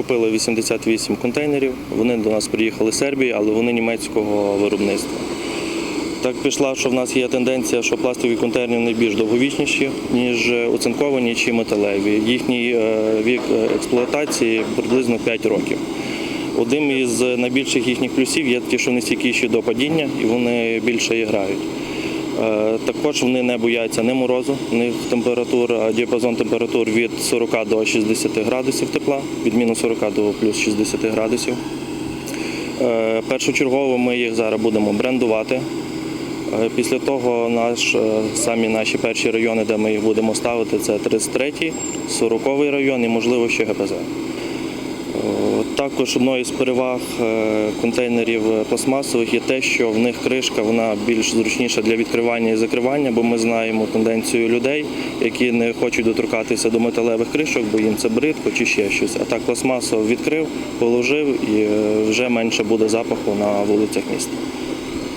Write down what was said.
закупили 88 контейнерів. Вони до нас приїхали з Сербії, але вони німецького виробництва. Так пішла, що в нас є тенденція, що пластикові контейнери найбільш довговічніші, ніж оцинковані чи металеві. Їхній е, вік е, експлуатації приблизно 5 років. Одним із найбільших їхніх плюсів є такі, що вони стійкіші до падіння і вони більше і грають. Е, Також вони не бояться не морозу, них температура, діапазон температур від 40 до 60 градусів тепла, від мінус 40 до плюс 60 градусів. Е, Першочергово ми їх зараз будемо брендувати. Е, Після того наш, самі наші перші райони, де ми їх будемо ставити, це 33-й, 40-й район і, можливо, ще ГПЗ. Також одною з переваг е, контейнерів пластмасових є те, що в них кришка вона більш зручніша для відкривання і закривання, бо ми знаємо тенденцію людей, які не хочуть доторкатися до металевих кришок, бо їм це бридко чи ще щось. А так пластмасово відкрив, положив і е, вже менше буде запаху на вулицях міста.